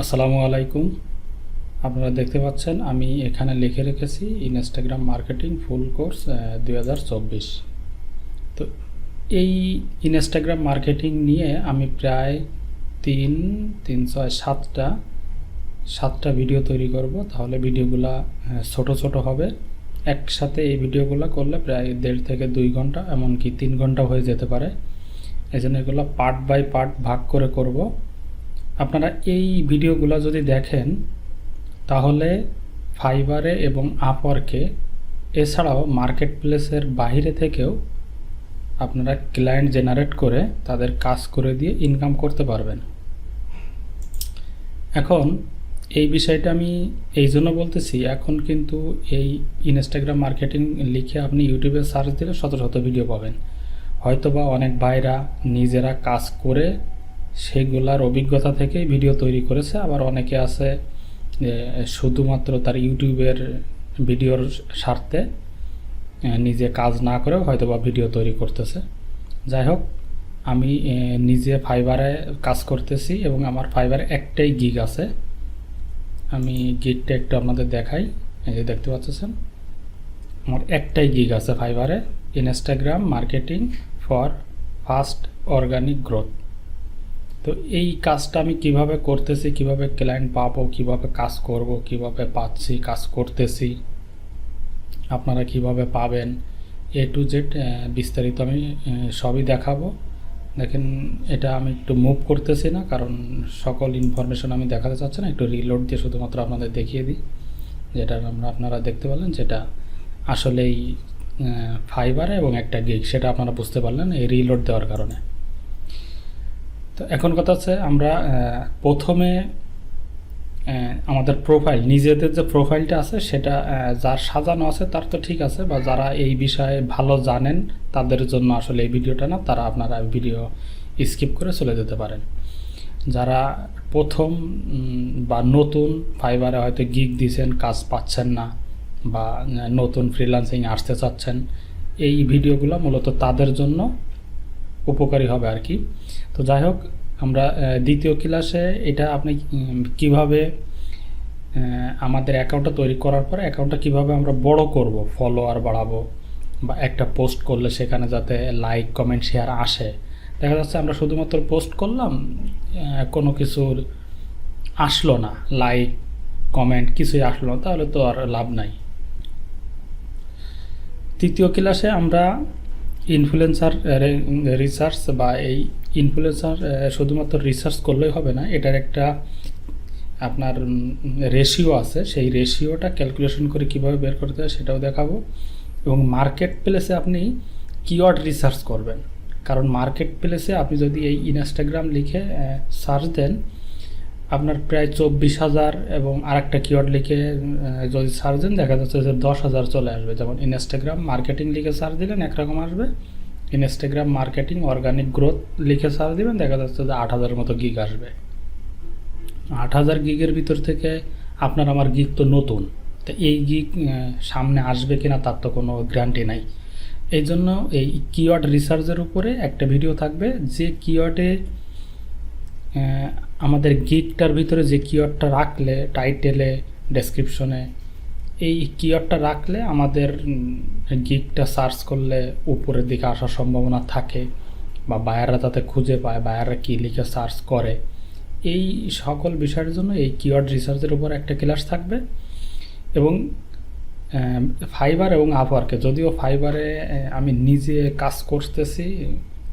আসসালামু আলাইকুম। আপনারা দেখতে পাচ্ছেন, আমি এখানে লিখে রেখেছি ইনস্টাগ্রাম মার্কেটিং ফুল কোর্স দুই হাজার চব্বিশ। তো এই ইনস্টাগ্রাম মার্কেটিং নিয়ে আমি প্রায় তিন তিন, ছয়, সাতটা সাতটা ভিডিও তৈরি করব। তাহলে ভিডিওগুলা ছোট ছোট হবে। একসাথে এই ভিডিওগুলো করলে প্রায় দেড় থেকে দুই ঘণ্টা, এমনকি তিন ঘণ্টা হয়ে যেতে পারে। এই জন্য এগুলো পার্ট বাই পার্ট ভাগ করে করব। আপনারা এই ভিডিওগুলো যদি দেখেন, তাহলে ফাইবারে এবং আপওয়ার্কে এছাড়াও মার্কেট প্লেসের বাইরে থেকেও আপনারা ক্লায়েন্ট জেনারেট করে তাদের কাজ করে দিয়ে ইনকাম করতে পারবেন। এখন এই বিষয়টা আমি এই জন্য বলতেছি, এখন কিন্তু এই ইনস্টাগ্রাম মার্কেটিং লিখে আপনি ইউটিউবে সার্চ দিলে শত শত ভিডিও পাবেন। হয়তোবা অনেক ভাইরা নিজেরা কাজ করে সেগুলার অভিজ্ঞতা থেকে ভিডিও তৈরি করেছে। আবার অনেকে আছে যে শুধুমাত্র তার ইউটিউবের ভিডিওর স্বার্থে নিজে কাজ না করেও হয়তোবা ভিডিও তৈরি করতেছে। যাই হোক, আমি নিজে ফাইবারে কাজ করতেছি এবং আমার ফাইবারে একটাই গিগ আছে। আমি গিগটা একটু আপনাদের দেখাই। এই যে দেখতে পাচ্ছেন, আমার একটাই গিগ আছে ফাইবারে। Instagram marketing for fast organic growth তো এই কাজটা আমি কীভাবে করতেছি, কীভাবে ক্লায়েন্ট পাবো, কীভাবে কাজ করব, কীভাবে পাচ্ছি, কাজ করতেছি, আপনারা কীভাবে পাবেন এ টু জেড বিস্তারিত আমি সবই দেখাবো। দেখেন, এটা আমি একটু মুভ করতেছি না, কারণ সকল ইনফরমেশন আমি দেখাতে চাচ্ছি না, একটু রিলোড দিয়ে শুধুমাত্র আপনাদের দেখিয়ে দিই। যেটা আমরা, আপনারা দেখতে পারলেন যেটা আসলেই ফাইবারে এবং একটা গিগ সেটা আপনারা বুঝতে পারলেন, এই রিলোড দেওয়ার কারণে। তো এখন কথা হচ্ছে আমরা প্রথমে আমাদের প্রোফাইল নিজেদের যে প্রোফাইলটা আছে সেটা যার সাজানো আছে তার তো ঠিক আছে, বা যারা এই বিষয়ে ভালো জানেন তাদের জন্য আসলে এই ভিডিওটা না, তারা আপনারা ভিডিও স্কিপ করে চলে যেতে পারেন। যারা প্রথম বা নতুন ফাইবারে হয়তো গিগ দিয়েছেন কাজ পাচ্ছেন না, বা নতুন ফ্রিল্যান্সিং আসতে চাচ্ছেন, এই ভিডিওগুলো মূলত তাদের জন্য উপকারী হবে আর কি। তো যাই হোক আমরা দ্বিতীয় ক্লাসে এটা আপনি কীভাবে আমাদের অ্যাকাউন্টটা তৈরি করার পর অ্যাকাউন্টটা কীভাবে আমরা বড় করব ফলোয়ার বাড়াবো বা একটা পোস্ট করলে সেখানে যাতে লাইক কমেন্ট শেয়ার আসে। দেখা যাচ্ছে আমরা শুধুমাত্র পোস্ট করলাম কোনো কিছুর আসলো না লাইক কমেন্ট কিছুই আসলো না, তাহলে তো আর লাভ নাই। তৃতীয় ক্লাসে আমরা ইনফ্লুয়েন্সার রিসার্চ বা এই ইনফ্লুয়েন্সার শুধুমাত্র রিসার্চ করলেই হবে না, এটার একটা আপনার রেশিও আছে। সেই রেশিওটা ক্যালকুলেশন করে কীভাবে বের করতে হয় সেটাও দেখাবো। এবং মার্কেট প্লেসে আপনি কিওয়ার্ড রিসার্চ করবেন। কারণ মার্কেট প্লেসে আপনি যদি এই ইনস্টাগ্রাম লিখে সার্চ দেন আপনার প্রায় চব্বিশ হাজার এবং আরেকটা কিওয়ার্ড লিখে যদি সার্চ দেন, দেখা যাচ্ছে যে দশ হাজার চলে আসবে। যেমন ইনস্টাগ্রাম মার্কেটিং লিখে সার্চ দিলেন, একরকম আসবে। ইনস্টাগ্রাম মার্কেটিং অর্গানিক গ্রোথ লিখে সার্চ দিবেন, দেখা যাচ্ছে যে আট হাজার মতো গিগ আসবে। আট হাজার গিগের ভিতর থেকে আপনার আমার গিগ তো নতুন। তো এই গিগ সামনে আসবে কিনা তার তো কোনো গ্যারান্টি নাই। এই জন্য এই কিওয়ার্ড রিসার্চের উপরে একটা ভিডিও থাকবে, যে কিওয়ার্ডে আমাদের গিকটার ভিতরে যে কিওয়ার্ডটা রাখলে, টাইটেলে, ডেসক্রিপশনে, এই কিওয়ার্ডটা রাখলে আমাদের গিকটা সার্চ করলে উপরের দিকে আসার সম্ভাবনা থাকে বা বায়াররা তাতে খুঁজে পায়, বায়াররা কী লিখে সার্চ করে। এই সকল বিষয়ের জন্য এই কিওয়ার্ড রিসার্চের উপর একটা ক্লাস থাকবে এবং ফাইবার এবং আপওয়ার্কে, যদিও ফাইবারে আমি নিজে কাজ করতেছি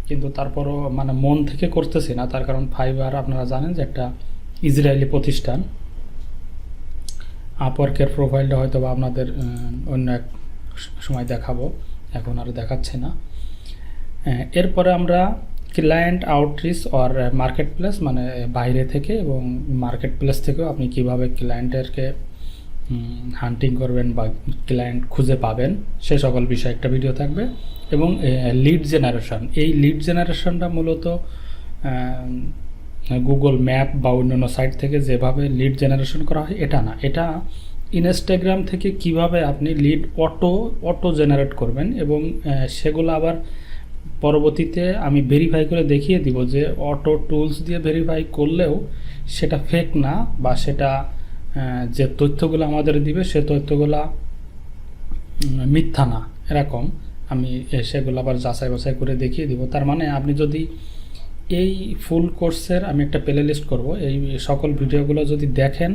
কিন্তু তারপরও মানে মন থেকে করতেছি না। তার কারণ ফাইবার আপনারা জানেন যে একটা ইসরায়েলি প্রতিষ্ঠান। আপওয়ার্কের প্রোফাইলটা হয়তো বা আপনাদের অন্য এক সময় দেখাবো। এখন আর দেখাচ্ছে না। এরপরে আমরা client outreach or marketplace মানে বাইরে থেকে এবং মার্কেট প্লেস থেকেও আপনি কীভাবে ক্লায়েন্টেরকে হান্টিং করবেন বা ক্লায়েন্ট খুঁজে পাবেন, সে সকল বিষয়ে একটা ভিডিও থাকবে। এবং লিড জেনারেশন এই লিড জেনারেশনটা মূলত গুগল ম্যাপ বা অন্যান্য সাইট থেকে যেভাবে লিড জেনারেশন করা হয়, এটা না। এটা ইনস্টাগ্রাম থেকে কীভাবে আপনি লিড অটো অটো জেনারেট করবেন এবং সেগুলো আবার পরবর্তীতে আমি ভেরিফাই করে দেখিয়ে দিব যে অটো টুলস দিয়ে ভেরিফাই করলেও সেটা ফেক না বা সেটা যে তথ্যগুলো আমাদের দিবে, সে তথ্যগুলা মিথ্যা না, এরকম আমি সেগুলো আবার যাচাই বাছাই করে দেখিয়ে দিব। তার মানে আপনি যদি এই ফুল কোর্সের আমি একটা প্লে লিস্ট করব, এই সকল ভিডিওগুলো যদি দেখেন,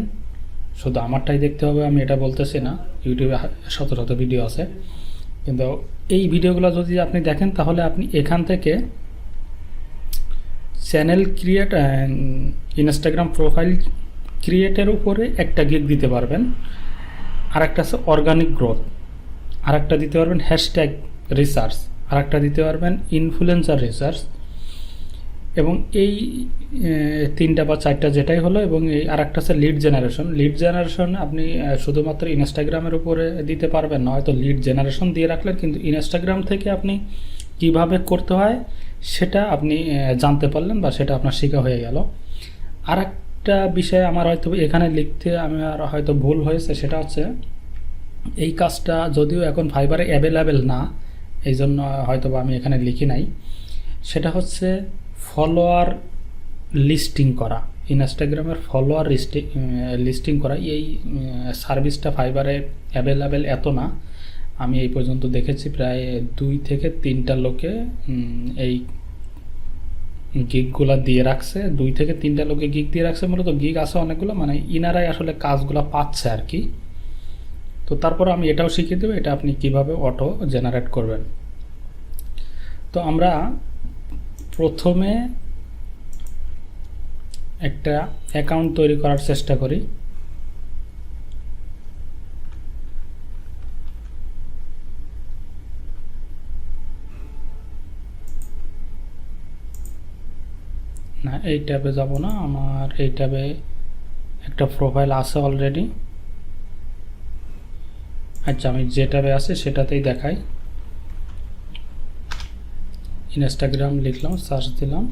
শুধু আমারটাই দেখতে হবে, আমি এটা বলতেছি না, ইউটিউবে শত শত ভিডিও আছে, কিন্তু এই ভিডিওগুলো যদি আপনি দেখেন, তাহলে আপনি এখান থেকে চ্যানেল ক্রিয়েট ইনস্টাগ্রাম প্রোফাইল ক্রিয়েটের উপরে একটা গিগ দিতে পারবেন। আর একটা আছে অর্গানিক গ্রোথ আর একটা দিতে পারবেন হ্যাশট্যাগ রিসার্চ আর একটা দিতে পারবেন ইনফ্লুয়েন্সার রিসার্চ এবং এই তিনটা বা চারটা যেটাই হলো এবং এই আর একটা আছে লিড জেনারেশন লিড জেনারেশন আপনি শুধুমাত্র ইনস্টাগ্রামের উপরে দিতে পারবেন না, হয়তো লিড জেনারেশন দিয়ে রাখলেন, কিন্তু ইনস্টাগ্রাম থেকে আপনি কীভাবে করতে হয়, সেটা আপনি জানতে পারলেন বা সেটা আপনার শেখা হয়ে গেল। আর একটা বিষয় আমার হয়তো এখানে লিখতে আমার হয়তো ভুল হয়েছে, সেটা হচ্ছে এই কাজটা যদিও এখন ফাইবারে অ্যাভেলেবেল না এই জন্য হয়তো আমি এখানে লিখি নাই। সেটা হচ্ছে ফলোয়ার লিস্টিং করা ইনস্টাগ্রামের ফলোয়ার লিস্টিং করা। এই সার্ভিসটা ফাইবারে অ্যাভেলেবেল এত না। আমি এই পর্যন্ত দেখেছি প্রায় দুই থেকে তিনটা লোকে এই গিগগুলা দিয়ে রাখছে, দুই থেকে তিনটা লোকে গিক দিয়ে রাখছে, মূলত গিক আছে অনেকগুলো মানে ইনারাই আসলে কাজগুলো পাচ্ছে আর কি। তো তারপর আমি এটাও শিখিয়ে দেবো, এটা আপনি কীভাবে অটো জেনারেট করবেন। তো আমরা প্রথমে একটা অ্যাকাউন্ট তৈরি করার চেষ্টা করি। না, এই ট্যাবে যাব না। আমার এই ট্যাবে একটা প্রোফাইল আছে অলরেডি আচ্ছা আমি যে ট্যাবে আছে সেটাতেই দেখাই। ইনস্টাগ্রাম লিখলাম সার্চ দিলাম।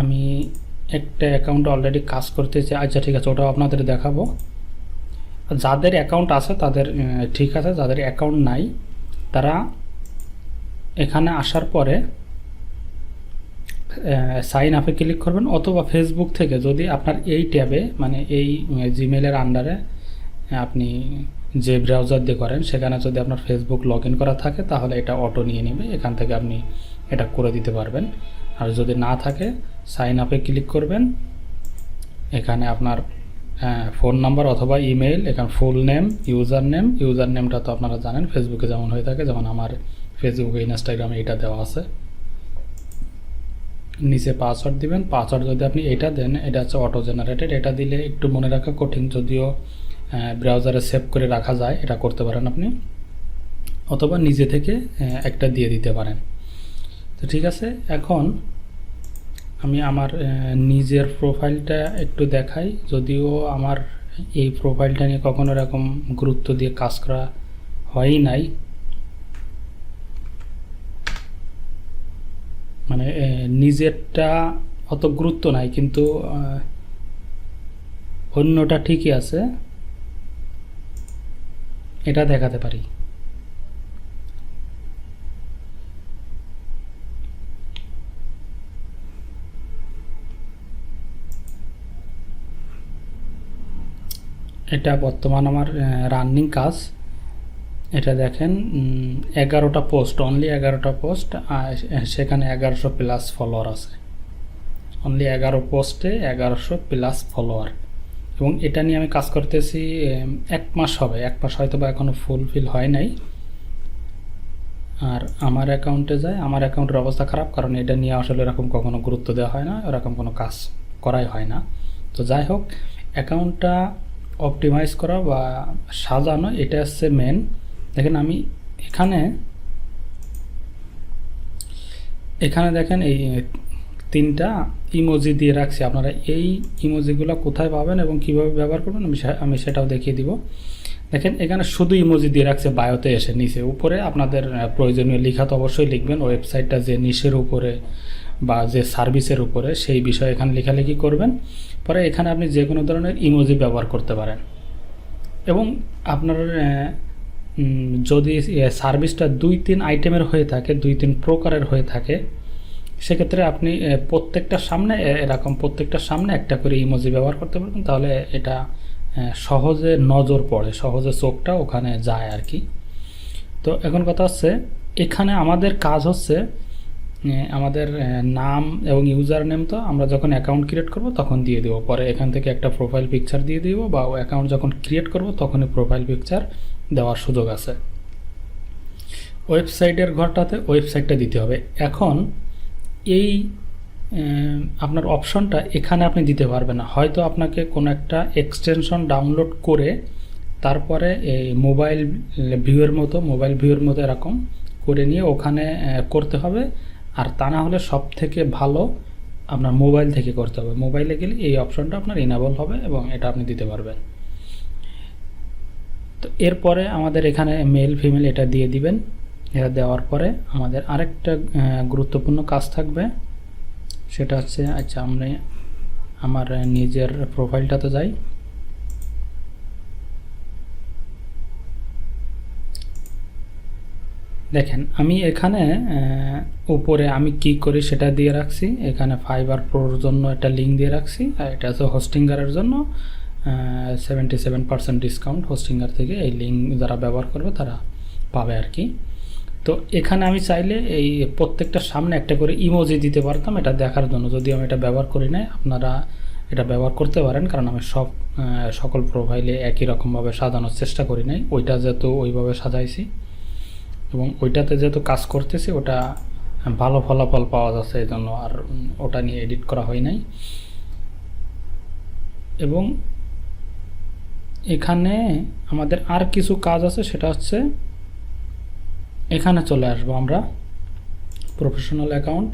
আমি একটা অ্যাকাউন্ট অলরেডি কাজ করতেছি। আচ্ছা ঠিক আছে, ওটাও আপনাদের দেখাবো। যাদের অ্যাকাউন্ট আছে, তাদের ঠিক আছে, যাদের অ্যাকাউন্ট নাই, তারা এখানে আসার পরে সাইন আপে ক্লিক করবেন অথবা ফেসবুক থেকে যদি আপনার এই ট্যাবে মানে এই জিমেলের আন্ডারে আপনি যে ব্রাউজার দিয়ে করেন, সেখানে যদি আপনার ফেসবুক লগ করা থাকে, তাহলে এটা অটো নিয়ে নেবে। এখান থেকে আপনি এটা করে দিতে পারবেন। আর যদি না থাকে সাইন আপে ক্লিক করবেন। এখানে আপনার ফোন নাম্বার অথবা ইমেল এখানে full name user name user নেমটা তো আপনারা জানেন ফেসবুকে যেমন হয়ে থাকে, যেমন আমার ফেসবুকে ইনস্টাগ্রামে এটা দেওয়া আছে। নিচে পাসওয়ার্ড দিবেন। পাসওয়ার্ড যদি আপনি এটা দেন, এটা হচ্ছে অটো জেনারেটেড এটা দিলে একটু মনে রাখা কঠিন, যদিও ব্রাউজারে সেভ করে রাখা যায়, এটা করতে পারেন আপনি। অথবা নিজে থেকে একটা দিয়ে দিতে পারেন। তো ঠিক আছে, এখন আমি আমার নিজের প্রোফাইলটা একটু দেখাই। যদিও আমার এই প্রোফাইলটা নিয়ে কখনো এরকম গুরুত্ব দিয়ে কাজ করা হয়ই নাই। মানে নিজেরটা অত গুরুত্ব নাই, কিন্তু অন্যটা ঠিকই আছে। এটা দেখাতে পারি। এটা বর্তমান আমার রানিং কাজ। এটা দেখেন এগারোটা পোস্ট অনলি এগারোটা পোস্ট সেখানে এগারোশো প্লাস ফলোয়ার আছে। অনলি এগারো পোস্টে এগারোশো প্লাস ফলোয়ার এবং এটা নিয়ে আমি কাজ করতেছি এক মাস হবে। এক মাস হয়তো বা এখনও ফুলফিল হয় নাই। আর আমার অ্যাকাউন্টে যায়, আমার অ্যাকাউন্টের অবস্থা খারাপ, কারণ এটা নিয়ে আসলে এরকম কখনো গুরুত্ব দেওয়া হয় না, এরকম কোনো কাজ করাই হয় না। তো যাই হোক অ্যাকাউন্টটা অপটিমাইজ করা বা সাজানো, এটা হচ্ছে মেন দেখেন আমি এখানে এখানে দেখেন এই তিনটা ইমোজি দিয়ে রাখছি। আপনারা এই ইমোজিগুলো কোথায় পাবেন এবং কীভাবে ব্যবহার করবেন আমি আমি সেটাও দেখিয়ে দিব। দেখেন এখানে শুধু ইমোজি দিয়ে রাখছে বায়োতে এসে নিচে। উপরে আপনাদের প্রয়োজনীয় লেখা তো অবশ্যই লিখবেন। ওয়েবসাইটটা যে নিশের উপরে বা যে সার্ভিসের উপরে সেই বিষয়ে এখানে লেখালেখি করবেন। পরে এখানে আপনি যে কোনো ধরনের ইমোজি ব্যবহার করতে পারেন। এবং আপনার যদি সার্ভিসটা দুই তিন আইটেমের হয়ে থাকে, দুই তিন প্রকারের হয়ে থাকে, সেক্ষেত্রে আপনি প্রত্যেকটার সামনে এরকম প্রত্যেকটার সামনে একটা করে ইমোজি ব্যবহার করতে পারবেন। তাহলে এটা সহজে নজর পড়ে, সহজে চোখটা ওখানে যায় আর কি। তো এখন কথা হচ্ছে, এখানে আমাদের কাজ হচ্ছে আমাদের নাম এবং ইউজার নেম তো আমরা যখন অ্যাকাউন্ট ক্রিয়েট করব তখন দিয়ে দেবো। পরে এখান থেকে একটা প্রোফাইল পিকচার দিয়ে দিব বা অ্যাকাউন্ট যখন ক্রিয়েট করব তখনই প্রোফাইল পিকচার দেওয়ার সুযোগ আছে। ওয়েবসাইটের ঘরটাতে ওয়েবসাইটটা দিতে হবে। এখন এই আপনার অপশনটা এখানে আপনি দিতে পারবেন না। হয়তো আপনাকে কোনো একটা এক্সটেনশন ডাউনলোড করে তারপরে এই মোবাইল ভিউয়ের মতো, মোবাইল ভিউয়ের মতো এরকম করে নিয়ে ওখানে করতে হবে। আর তা না হলে সব থেকে ভালো আপনার মোবাইল থেকে করতে হবে। মোবাইলে গেলে এই অপশনটা আপনার ইনাবল হবে এবং এটা আপনি দিতে পারবেন। তো এরপরে আমাদের এখানে মেল ফিমেল এটা দিয়ে দিবেন। এটা দেওয়ার পরে আমাদের আরেকটা গুরুত্বপূর্ণ কাজ থাকবে। সেটা হচ্ছে আচ্ছা আমরা আমার নিজের প্রোফাইলটাতে যাই। দেখেন, আমি এখানে উপরে আমি কি করি সেটা দিয়ে রাখছি। এখানে ফাইবার প্রোর জন্য একটা লিঙ্ক দিয়ে রাখছি। আর এটা হচ্ছে হোস্টিঙ্গারের জন্য। Seventy seven percent discount Hostinger থেকে এই লিঙ্ক যারা ব্যবহার করবে তারা পাবে আর কি। তো এখানে আমি চাইলে এই প্রত্যেকটার সামনে একটা করে ইমোজি দিতে পারতাম, এটা দেখার জন্য। যদি আমি এটা ব্যবহার করি নাই, আপনারা এটা ব্যবহার করতে পারেন, কারণ আমি সব সকল প্রোফাইলে একই রকমভাবে সাজানোর চেষ্টা করি নাই। ওইটা যেহেতু ওইভাবে সাজাইছি এবং ওইটাতে যেহেতু কাজ করতেছি, ওটা ভালো ফলাফল পাওয়া যাচ্ছে এই জন্য, আর ওটা নিয়ে এডিট করা হয় নাই। এবং এখানে আমাদের আর কিছু কাজ আছে, সেটা হচ্ছে এখানে চলে আসব আমরা। প্রফেশনাল অ্যাকাউন্ট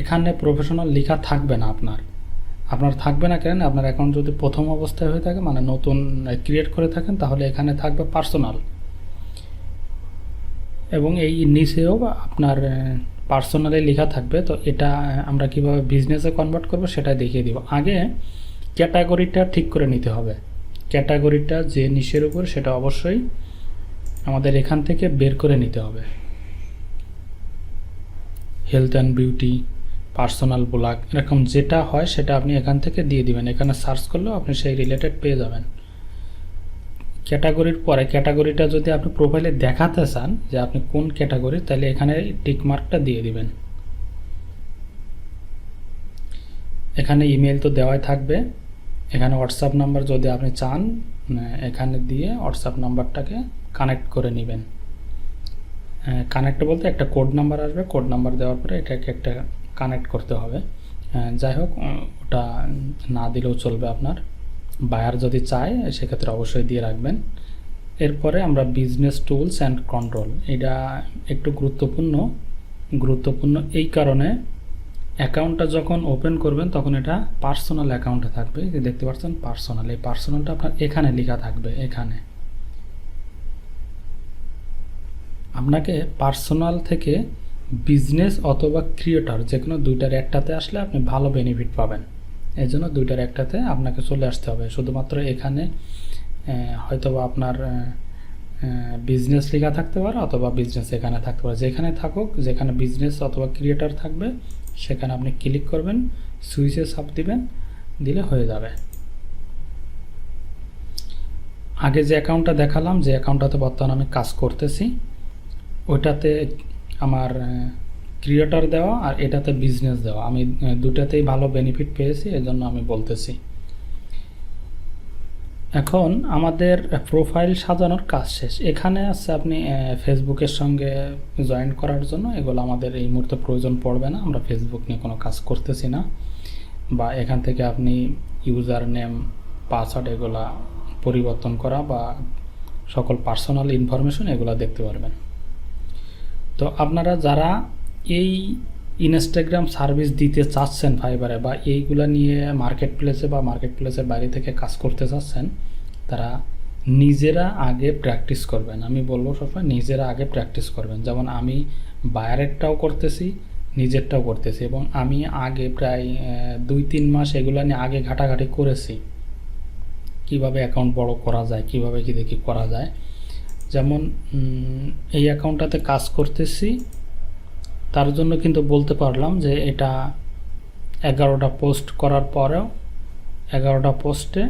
এখানে প্রফেশনাল লেখা থাকবে না আপনার। আপনার থাকবে না কেন? আপনার অ্যাকাউন্ট যদি প্রথম অবস্থায় হয়ে থাকে মানে নতুন ক্রিয়েট করে থাকেন, তাহলে এখানে থাকবে পার্সোনাল এবং এই নিচেও আপনার পার্সোনালি লেখা থাকবে, তো এটা আমরা কীভাবে বিজনেসে কনভার্ট করব সেটা দেখিয়ে দিব। আগে ক্যাটাগরিটা ঠিক করে নিতে হবে। ক্যাটাগরিটা যে নিচের উপর, সেটা অবশ্যই আমাদের এখান থেকে বের করে নিতে হবে। Health and beauty personal blog এরকম যেটা হয় সেটা আপনি এখান থেকে দিয়ে দিবেন। এখানে সার্চ করলেও আপনি সেই রিলেটেড পেয়ে যাবেন। ক্যাটাগরির পরে, ক্যাটাগরিটা যদি আপনি প্রোফাইলে দেখাতে চান যে আপনি কোন ক্যাটাগরি, তাহলে এখানে টিক মার্কটা দিয়ে দিবেন। এখানে ইমেল তো দেওয়াই থাকবে। এখানে হোয়াটসঅ্যাপ নাম্বার যদি আপনি চান এখানে দিয়ে হোয়াটসঅ্যাপ নাম্বারটাকে কানেক্ট করে নেবেন। কানেক্ট বলতে একটা কোড নাম্বার আসবে। কোড নাম্বার দেওয়ার পরে এটাকে একটা কানেক্ট করতে হবে। যাই হোক ওটা না দিলেও চলবে আপনার। বায়ার যদি চায়, সেক্ষেত্রে অবশ্যই দিয়ে রাখবেন। এরপরে আমরা বিজনেস টুলস অ্যান্ড কন্ট্রোল এটা একটু গুরুত্বপূর্ণ। গুরুত্বপূর্ণ এই কারণে অ্যাকাউন্টটা যখন ওপেন করবেন, তখন এটা পার্সোনাল অ্যাকাউন্টে থাকবে। যে দেখতে পাচ্ছেন পার্সোনাল এই পার্সোনালটা আপনার এখানে লেখা থাকবে, এখানে। আপনাকে পার্সোনাল থেকে বিজনেস অথবা ক্রিয়েটর যে কোনো দুইটার একটাতে আসলে আপনি ভালো বেনিফিট পাবেন। এই জন্য দুইটার একটাতে আপনাকে চলে আসতে হবে। শুধুমাত্র এখানে হয়তোবা আপনার বিজনেস লেখা থাকতে পারে অথবা বিজনেস এখানে থাকতে পারে। যেখানে থাকুক, যেখানে বিজনেস অথবা ক্রিয়েটর থাকবে সেখানে আপনি ক্লিক করবেন সুইচে সাপ দিবেন, দিলে হয়ে যাবে। আগে যে অ্যাকাউন্টটা দেখালাম, যে অ্যাকাউন্টটাতে বর্তমানে আমি কাজ করতেছি, ওইটাতে আমার ক্রিয়েটার দেওয়া আর এটাতে বিজনেস দেওয়া। আমি দুটাতেই ভালো বেনিফিট পেয়েছি, এজন্য আমি বলতেছি। এখন আমাদের প্রোফাইল সাজানোর কাজ শেষ। এখানে আছে আপনি ফেসবুকের সঙ্গে জয়েন করার জন্য। এগুলো আমাদের এই মুহূর্তে প্রয়োজন পড়বে না। আমরা ফেসবুক নিয়ে কোনো কাজ করতেছি না। বা এখান থেকে আপনি ইউজার নেম পাসওয়ার্ড এগুলা পরিবর্তন করা বা সকল পার্সোনাল ইনফরমেশন এগুলো দেখতে পারবেন। তো আপনারা যারা এই ইনস্টাগ্রাম সার্ভিস দিতে চাচ্ছেন ফাইবারে বা এইগুলো নিয়ে মার্কেট প্লেসে বা মার্কেট প্লেসের বাইরে থেকে কাজ করতে চাচ্ছেন, তারা নিজেরা আগে প্র্যাকটিস করবেন। আমি বলব সবসময় নিজেরা আগে প্র্যাকটিস করবেন। যেমন আমি বায়ারেরটাও করতেছি, নিজেরটাও করতেছি এবং আমি আগে প্রায় দুই তিন মাস এগুলো নিয়ে আগে ঘাটাঘাটি করেছি। কীভাবে অ্যাকাউন্ট বড় করা যায়, কীভাবে কি দেখি করা যায়। যেমন এই অ্যাকাউন্টটাতে কাজ করতেছি তার জন্য কিন্তু বলতে পারলাম যে এটা এগারোটা পোস্ট করার পরেও এগারোটা পোস্টে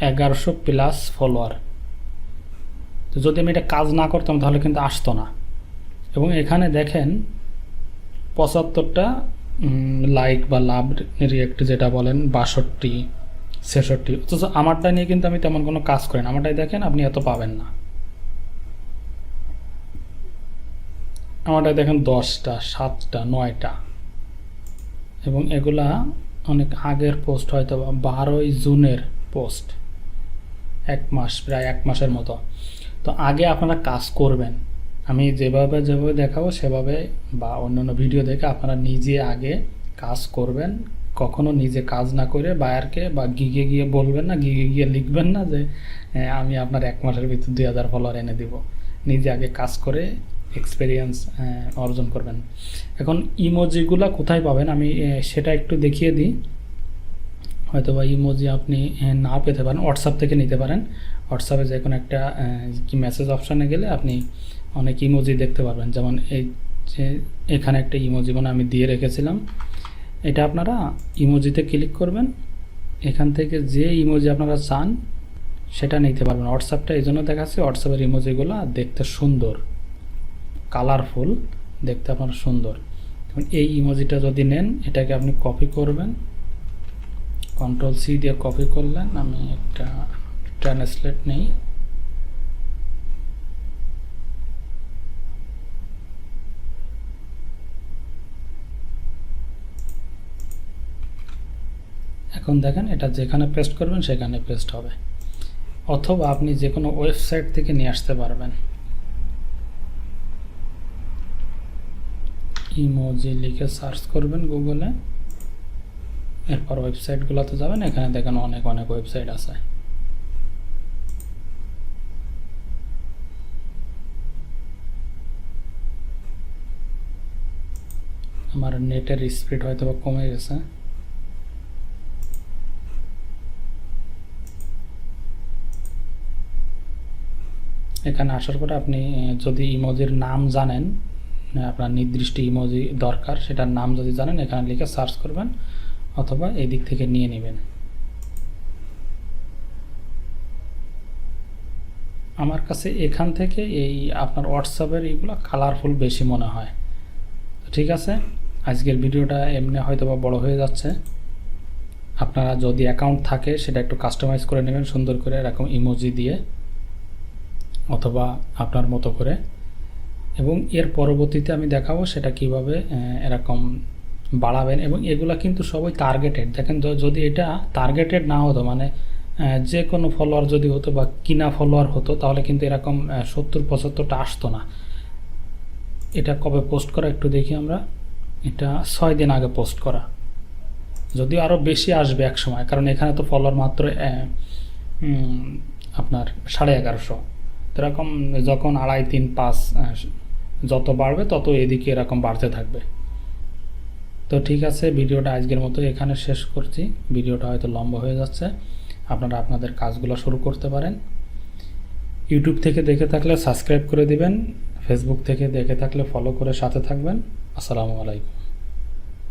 এগারোশো প্লাস ফলোয়ার। তো যদি আমি এটা কাজ না করতাম তাহলে কিন্তু আসতো না। এবং এখানে দেখেন পঁচাত্তরটা লাইক বা লাভ রিয়েক্ট যেটা বলেন, বাষট্টি, ছেষট্টি। অথচ আমারটা নিয়ে কিন্তু আমি তেমন কোনো কাজ করি না। আমারটাই দেখেন আপনি এত পাবেন না। আমারটাই দেখেন দশটা সাতটা নয়টা। এবং এগুলা অনেক আগের পোস্ট হয়তো বারোই জুনের পোস্ট। এক মাস প্রায় এক মাসের মতো। তো আগে আপনারা কাজ করবেন। আমি যেভাবে যেভাবে দেখাবো সেভাবে বা অন্যান্য ভিডিও দেখে আপনারা নিজে আগে কাজ করবেন। কখনো নিজে কাজ না করে বায়ারকে বা গিগে গিয়ে বলবেন না গিগে গিয়ে লিখবেন না যে "হ্যাঁ, আমি আপনার এক মাসের ভিতর দুই হাজার ফলোয়ার এনে দিব। নিজে আগে কাজ করে এক্সপিরিয়েন্স অর্জন করবেন। এখন ইমোজিগুলা কোথায় পাবেন? আমি সেটা একটু দেখিয়ে দিই। হয়তো বা ইমোজি আপনি না পেতে পারেন হোয়াটসঅ্যাপ থেকে নিতে পারেন। হোয়াটসঅ্যাপে যে কোনো একটা কি মেসেজ অপশানে গেলে আপনি অনেক ইমোজি দেখতে পারবেন। যেমন এই যে, এখানে একটা ইমোজি মানে আমি দিয়ে রেখেছিলাম। এটা আপনারা ইমোজিতে ক্লিক করবেন। এখান থেকে যে ইমোজি আপনারা চান, সেটা নিতে পারবেন। হোয়াটসঅ্যাপটা এই জন্য দেখাচ্ছে। হোয়াটসঅ্যাপের ইমোজিগুলো দেখতে সুন্দর। কালারফুল, দেখতে আপনার সুন্দর। এই ইমোজিটা যদি নেন, এটাকে আপনি কপি করবেন। কন্ট্রোল সি দিয়ে কপি করলেন। আমি একটা ট্রান্সলেট নেই। এখন দেখেন, এটা যেখানে পেস্ট করবেন, সেখানে পেস্ট হবে। অথবা আপনি যে কোনো ওয়েবসাইট থেকে নিয়ে আসতে পারবেন। ইমোজি লিখে সার্চ করবেন গুগলে এরপর ওয়েবসাইটগুলোতে যাবেন, এখানে দেখেন অনেক অনেক ওয়েবসাইট আছে। আমার নেটের স্পিড হয়তো কমে গেছে। এখানে আসার পরে আপনি যদি ইমোজির নাম জানেন আপনার নির্দিষ্ট ইমোজি দরকার, সেটার নাম যদি জানেন, এখানে লিখে সার্চ করবেন, অথবা এই দিক থেকে নিয়ে নেবেন। আমার কাছে এখান থেকে এই আপনার হোয়াটসঅ্যাপের এইগুলো কালারফুল বেশি মনে হয়। ঠিক আছে? আজকের ভিডিওটা এমনি হয়তো বা বড় হয়ে যাচ্ছে। আপনারা যদি অ্যাকাউন্ট থাকে, সেটা একটু কাস্টমাইজ করে নেবেন, সুন্দর করে এরকম ইমোজি দিয়ে, অথবা আপনার মতো করে। এবং এর পরবর্তীতে আমি দেখাবো সেটা কীভাবে এরকম বাড়াবেন এবং এগুলা কিন্তু সবই টার্গেটেড দেখেন যদি এটা টার্গেটেড না হতো মানে যে কোনো ফলোয়ার যদি হতো বা কিনা ফলোয়ার হতো, তাহলে কিন্তু এরকম সত্তর, পঁচাত্তরটা আসতো না। এটা কবে পোস্ট করা একটু দেখি আমরা। এটা ছয় দিন আগে পোস্ট করা। যদিও আরও বেশি আসবে এক সময়, কারণ এখানে তো ফলোয়ার মাত্র আপনার সাড়ে এগারোশো। এরকম যখন আড়াই, তিন, পাঁচ যত বাড়বে তত এদিকে এরকম বাড়তে থাকবে। তো ঠিক আছে, ভিডিওটা আজকের মতো এখানে শেষ করছি। ভিডিওটা হয়তো লম্বা হয়ে যাচ্ছে। আপনারা আপনাদের কাজগুলো শুরু করতে পারেন। ইউটিউব থেকে দেখে থাকলে সাবস্ক্রাইব করে দিবেন। ফেসবুক থেকে দেখে থাকলে ফলো করে সাথে থাকবেন। আসসালামু আলাইকুম।